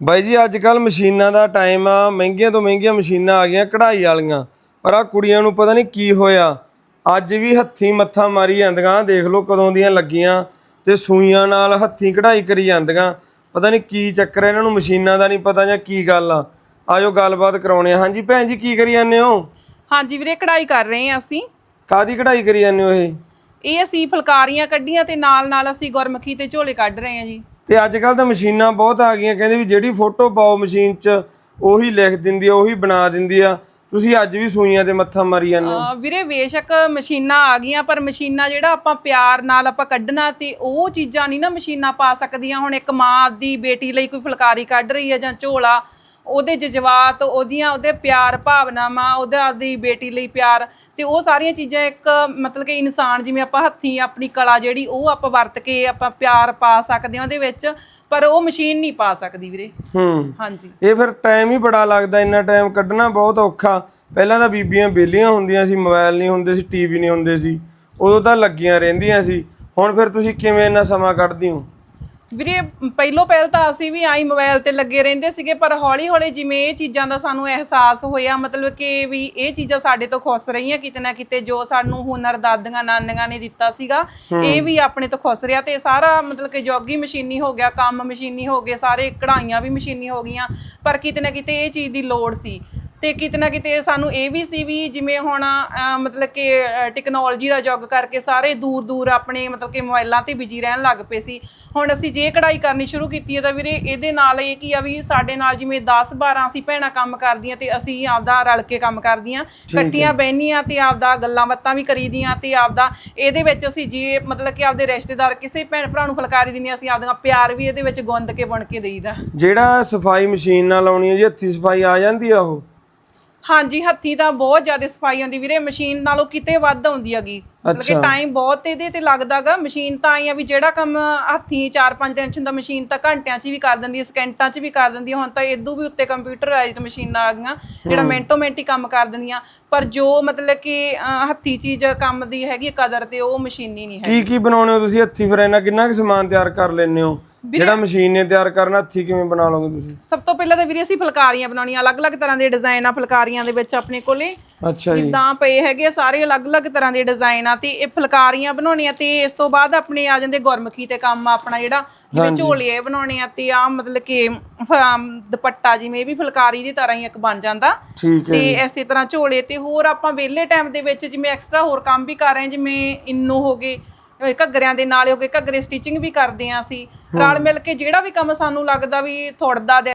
ਬਾਈ ਜੀ ਅੱਜ ਕੱਲ ਮਸ਼ੀਨਾਂ ਦਾ ਟਾਈਮ ਆ ਮਹਿੰਗੀਆਂ ਤੋਂ ਮਹਿੰਗੀਆਂ ਮਸ਼ੀਨਾਂ ਆ ਗਈਆਂ ਕਢਾਈ ਵਾਲੀਆਂ। ਪਰ ਆ ਕੁੜੀਆਂ ਨੂੰ ਪਤਾ ਨਹੀਂ ਕੀ ਹੋਇਆ। ਅੱਜ ਵੀ ਹੱਥੀਂ ਮੱਥਾ ਮਾਰੀ ਜਾਂਦੀਆਂ ਦੇਖ ਲਓ ਕਦੋਂ ਦੀਆਂ ਲੱਗੀਆਂ ਤੇ ਸੂਈਆਂ ਨਾਲ ਹੱਥੀਂ ਕਢਾਈ ਕਰੀ ਜਾਂਦੀਆਂ। ਪਤਾ ਨਹੀਂ ਕੀ ਚੱਕਰ ਹੈ ਇਹਨਾਂ ਨੂੰ ਮਸ਼ੀਨਾਂ ਦਾ ਨਹੀਂ ਪਤਾ ਜਾਂ ਕੀ ਗੱਲ ਆ। ਆਜੋ ਗੱਲਬਾਤ ਕਰਾਉਣੇ ਆ ਹਾਂਜੀ ਭੈਣ ਜੀ ਕੀ ਕਰੀ ਜਾਂਦੇ ਹੋ? ਹਾਂਜੀ ਵੀਰੇ ਕਢਾਈ ਕਰ ਰਹੇ ਹਾਂ ਅਸੀਂ। ਕਾਦੀ ਕਢਾਈ ਕਰੀ ਜਾਂਦੇ ਹੋ ਇਹ? ਇਹ ਅਸੀਂ ਫੁਲਕਾਰੀਆਂ ਕੱਢੀਆਂ ਤੇ ਨਾਲ ਨਾਲ ਅਸੀਂ ਗੁਰਮੁਖੀ ਤੇ ਝੋਲੇ ਕੱਢ ਰਹੇ ਹਾਂ ਜੀ। ਤੇ ਅੱਜ ਕੱਲ ਤਾਂ ਮਸ਼ੀਨਾਂ ਬਹੁਤ ਆ ਗਈਆਂ। ਕਹਿੰਦੇ ਵੀ ਜਿਹੜੀ ਫੋਟੋ ਪਾਓ ਮਸ਼ੀਨ 'ਚ, ਉਹੀ ਲਿਖ ਦਿੰਦੀ ਆ, ਉਹੀ ਬਣਾ ਦਿੰਦੀ ਆ। ਤੁਸੀਂ ਅੱਜ ਵੀ ਸੂਈਆਂ ਤੇ ਮੱਥਾ ਮਾਰੀ ਜਾਂਦੇ ਹੋ। ਅਹ ਵੀਰੇ ਬੇਸ਼ੱਕ ਮਸ਼ੀਨਾਂ ਆ ਗਈਆਂ, ਪਰ ਮਸ਼ੀਨਾਂ ਜਿਹੜਾ ਆਪਾਂ ਪਿਆਰ ਨਾਲ ਆਪਾਂ ਕੱਢਣਾ ਤੇ ਉਹ ਚੀਜ਼ਾਂ ਨਹੀਂ ਨਾ ਮਸ਼ੀਨਾਂ ਪਾ ਸਕਦੀਆਂ। ਹੁਣ ਇੱਕ ਮਾਂ ਦੀ ਬੇਟੀ ਲਈ ਕੋਈ ਫੁਲਕਾਰੀ ਕੱਢ ਰਹੀ ਹੈ ਜਾਂ ਝੋਲਾ ਉਹਦੇ ਜਜ਼ਬਾਤ ਉਹਦੀਆਂ ਉਹਦੇ ਪਿਆਰ ਭਾਵਨਾਵਾਂ ਉਹਦੇ ਆਪਦੀ ਬੇਟੀ ਲਈ ਪਿਆਰ ਤੇ ਉਹ ਸਾਰੀਆਂ ਚੀਜ਼ਾਂ ਇੱਕ ਮਤਲਬ ਕਿ ਇਨਸਾਨ ਜਿਵੇਂ ਆਪਾਂ ਹੱਥੀਂ ਆਪਣੀ ਕਲਾ ਜਿਹੜੀ ਉਹ ਆਪਾਂ ਵਰਤ ਕੇ ਆਪਾਂ ਪਿਆਰ ਪਾ ਸਕਦੇ ਹਾਂ ਉਹਦੇ ਵਿੱਚ ਪਰ ਉਹ ਮਸ਼ੀਨ ਨਹੀਂ ਪਾ ਸਕਦੀ ਵੀਰੇ। ਹੂੰ। ਹਾਂਜੀ। ਇਹ ਫਿਰ ਟਾਈਮ ਹੀ ਬੜਾ ਲੱਗਦਾ ਇੰਨਾ ਟਾਈਮ ਕੱਢਣਾ ਬਹੁਤ ਔਖਾ। ਪਹਿਲਾਂ ਤਾਂ ਬੀਬੀਆਂ ਵਿਹਲੀਆਂ ਹੁੰਦੀਆਂ ਸੀ ਮੋਬਾਈਲ ਨਹੀਂ ਹੁੰਦੇ ਸੀ ਟੀਵੀ ਨਹੀਂ ਹੁੰਦੇ ਸੀ ਉਦੋਂ ਤਾਂ ਲੱਗੀਆਂ ਰਹਿੰਦੀਆਂ ਸੀ। ਹੁਣ ਫਿਰ ਤੁਸੀਂ ਕਿਵੇਂ ਇੰਨਾ ਸਮਾਂ ਕੱਢਦੀ ਹੋ? ਵੀਰੇ ਪਹਿਲੋਂ ਪਹਿਲ ਤਾਂ ਅਸੀਂ ਵੀ ਆਈ ਮੋਬਾਈਲ ਤੇ ਲੱਗੇ ਰਹਿੰਦੇ ਸੀਗੇ ਪਰ ਹੌਲੀ ਹੌਲੀ ਜਿਵੇਂ ਇਹ ਚੀਜ਼ਾਂ ਦਾ ਸਾਨੂੰ ਅਹਿਸਾਸ ਹੋਇਆ ਮਤਲਬ ਕਿ ਵੀ ਇਹ ਚੀਜ਼ਾਂ ਸਾਡੇ ਤੋਂ ਖੁੱਸ ਰਹੀਆਂ ਕਿਤੇ ਨਾ ਕਿਤੇ ਜੋ ਸਾਨੂੰ ਹੁਨਰ ਦਾਦੀਆਂ ਨਾਨੀਆਂ ਨੇ ਦਿੱਤਾ ਸੀਗਾ ਇਹ ਵੀ ਆਪਣੇ ਤੋਂ ਖੁੱਸ ਰਿਹਾ ਤੇ ਸਾਰਾ ਮਤਲਬ ਕਿ ਜੋਗੀ ਮਸ਼ੀਨੀ ਹੋ ਗਿਆ ਕੰਮ ਮਸ਼ੀਨੀ ਹੋ ਗਏ ਸਾਰੇ ਕਢਾਈਆਂ ਵੀ ਮਸ਼ੀਨੀ ਹੋ ਗਈਆਂ ਪਰ ਕਿਤੇ ਨਾ ਕਿਤੇ ਇਹ ਚੀਜ਼ ਦੀ ਲੋੜ ਸੀ। ਤੇ ਕਿਤੇ ਨਾ ਕਿਤੇ ਸਾਨੂੰ ਇਹ ਵੀ ਸੀ ਵੀ ਜਿਵੇਂ ਹੁਣ ਮਤਲਬ ਕਿ ਟੈਕਨੋਲੋਜੀ ਦਾ ਯੁੱਗ ਕਰਕੇ ਸਾਰੇ ਦੂਰ ਦੂਰ ਆਪਣੇ ਮਤਲਬ ਕਿ ਮੋਬਾਈਲਾਂ ਤੇ ਬਿਜ਼ੀ ਰਹਿਣ ਲੱਗ ਪਏ ਸੀ। ਹੁਣ ਅਸੀਂ ਜੇ ਕਢਾਈ ਕਰਨੀ ਸ਼ੁਰੂ ਕੀਤੀ ਹੈ ਤਾਂ ਵੀਰੇ ਇਹਦੇ ਨਾਲ ਇਹ ਕੀ ਆ ਵੀ ਸਾਡੇ ਨਾਲ ਜਿਵੇਂ 10 12 ਅਸੀਂ ਭੈਣਾਂ ਕੰਮ ਕਰਦੀਆਂ ਤੇ ਅਸੀਂ ਆਪਦਾ ਰਲ ਕੇ ਕੰਮ ਕਰਦੀਆਂ ਇਕੱਠੀਆਂ ਬਹਿਨੀਆਂ ਤੇ ਆਪਦਾ ਗੱਲਾਂ ਬਾਤਾਂ ਵੀ ਕਰੀਦੀਆਂ ਤੇ ਆਪਦਾ ਇਹਦੇ ਵਿੱਚ ਅਸੀਂ ਜੇ ਮਤਲਬ ਕਿ ਆਪਦੇ ਰਿਸ਼ਤੇਦਾਰ ਕਿਸੇ ਭੈਣ ਭਰਾ ਨੂੰ ਫੁਲਕਾਰੀ ਦਿੰਦੀਆਂ ਅਸੀਂ ਆਪਦੀਆਂ ਪਿਆਰ ਵੀ ਇਹਦੇ ਵਿੱਚ ਗੁੰਦ ਕੇ ਬਣ ਕੇ ਦੇਈਦਾ। ਜਿਹੜਾ ਸਫ਼ਾਈ ਮਸ਼ੀਨ ਨਾਲ ਲਾਉਣੀ ਹੈ ਜੀ ਹੱਥੀ ਸਫ਼ਾਈ ਆ ਜਾਂਦੀ ਆ ਉਹ? ਹਾਂਜੀ ਹੱਥੀ ਤਾਂ ਬਹੁਤ ਜ਼ਿਆਦਾ ਸਫ਼ਾਈ ਆਉਂਦੀ ਵੀਰੇ ਮਸ਼ੀਨ ਨਾਲੋਂ ਕਿਤੇ ਵੱਧ ਆਉਂਦੀ ਹੈਗੀ। ਮਤਲਬ ਕਿ ਅੱਛਾ। ਟਾਈਮ ਬਹੁਤ ਇਹਦੇ ਤੇ ਲੱਗਦਾਗਾ ਮਸ਼ੀਨ ਤਾਂ ਆਈ ਆ ਵੀ ਜਿਹੜਾ ਕੰਮ ਹੱਥੀ 4-5 ਦਿਨ ਚ ਹੁੰਦਾ ਮਸ਼ੀਨ ਤਾਂ ਘੰਟਿਆਂ 'ਚ ਵੀ ਕਰ ਦਿੰਦੀ ਹੈ ਸਕਿੰਟਾਂ 'ਚ ਵੀ ਕਰ ਦਿੰਦੀ ਹੈ ਹੁਣ ਤਾਂ ਇਦੋਂ ਵੀ ਉੱਤੇ ਕੰਪਿਊਟਰਾਈਜ਼ਡ ਮਸ਼ੀਨਾਂ ਆ ਗਈਆਂ ਜਿਹੜਾ ਮਿੰਟੋ ਮਿੰਟ ਹੀ ਕੰਮ ਕਰ ਦਿੰਦੀਆਂ ਪਰ ਜੋ ਮਤਲਬ ਕਿ ਅਹ, ਹੱਥੀ ਚੀਜ਼ ਕੰਮ ਦੀ ਹੈਗੀ ਹੈ ਕਦਰ ਤੇ ਉਹ ਮਸ਼ੀਨੀ ਨਹੀਂ ਹੈ ਕੀ ਕੀ ਬਣਾਉਣੇ ਹੋ ਤੁਸੀਂ ਹੱਥੀ ਫਿਰ? ਇਹਨਾਂ ਕਿੰਨਾ ਕੁ ਸਮਾਨ ਤਿਆਰ ਕਰ ਲੈਂਦੇ ਹੋ? ਜਿਹੜਾ ਮਸ਼ੀਨ ਨੇ ਤਿਆਰ ਕਰਨਾ ਹੱਥੀ ਕਿਵੇਂ ਬਣਾ ਲਓਗੇ ਤੁਸੀਂ? ਸਭ ਤੋਂ ਪਹਿਲਾਂ ਤਾਂ ਵੀਰੇ ਅਸੀਂ ਫੁਲਕਾਰੀਆਂ ਬਣਾਉਣੀਆਂ ਅਲੱਗ-ਅਲੱਗ ਤਰ੍ਹਾਂ ਦੇ ਡਿਜ਼ਾਈਨ ਆ ਫੁਲਕਾਰੀਆਂ ਦੇ ਵਿੱਚ ਆਪਣੇ ਕੋਲੇ। ਅੱਛਾ ਜੀ। ਜਿੱਦਾਂ ਪਏ ਹੈਗੇ ਸਾਰੇ ਅਲੱਗ-ਅਲੱਗ ਤਰ੍ਹਾਂ ਦੇ ਡਿਜ਼ਾਈਨ ਆ ਤੇ ਇਹ ਫੁਲਕਾਰੀਆਂ ਬਣਾਉਣੀਆਂ ਤੇ ਇਸ ਤੋਂ ਬਾਅਦ ਆਪਣੇ ਆ ਜਾਂਦੇ ਗੁਰਮੁਖੀ ਤੇ ਕੰਮ ਆਪਣਾ ਜਿਹੜਾ ਜਿਵੇਂ ਝੋਲੇ ਬਣਾਉਣੇ ਆ ਤੇ ਆ ਮਤਲਬ ਕਿ ਦੁਪੱਟਾ ਜਿਵੇਂ ਇਹ ਵੀ ਫੁਲਕਾਰੀ ਦੀ ਤਰ੍ਹਾਂ ਹੀ ਇੱਕ ਬਣ ਜਾਂਦਾ। ਤੇ ਇਸੇ ਤਰ੍ਹਾਂ ਝੋਲੇ ਤੇ ਹੋਰ ਆਪਾਂ ਵਿਹਲੇ ਟਾਈਮ ਦੇ ਵਿੱਚ ਜਿਵੇਂ ਐਕਸਟਰਾ ਹੋਰ ਕੰਮ ਵੀ ਕਰ ਰਹੇ ਜਿਵੇਂ ਇੰਨੋ ਹੋ ਗਏ ਅਹ ਘੱਗਰਿਆਂ ਦੇ ਨਾਲ ਹੋ ਗਏ ਘੱਗਰੇ ਸਟਿਚਿੰਗ ਵੀ ਕਰਦੇ ਆ ਅਸੀਂ। ਰਲ ਮਿਲ ਕੇ ਜਿਹੜਾ ਵੀ ਕੰਮ ਸਾਨੂੰ ਲੱਗਦਾ ਵੀ ਥੋੜਦਾ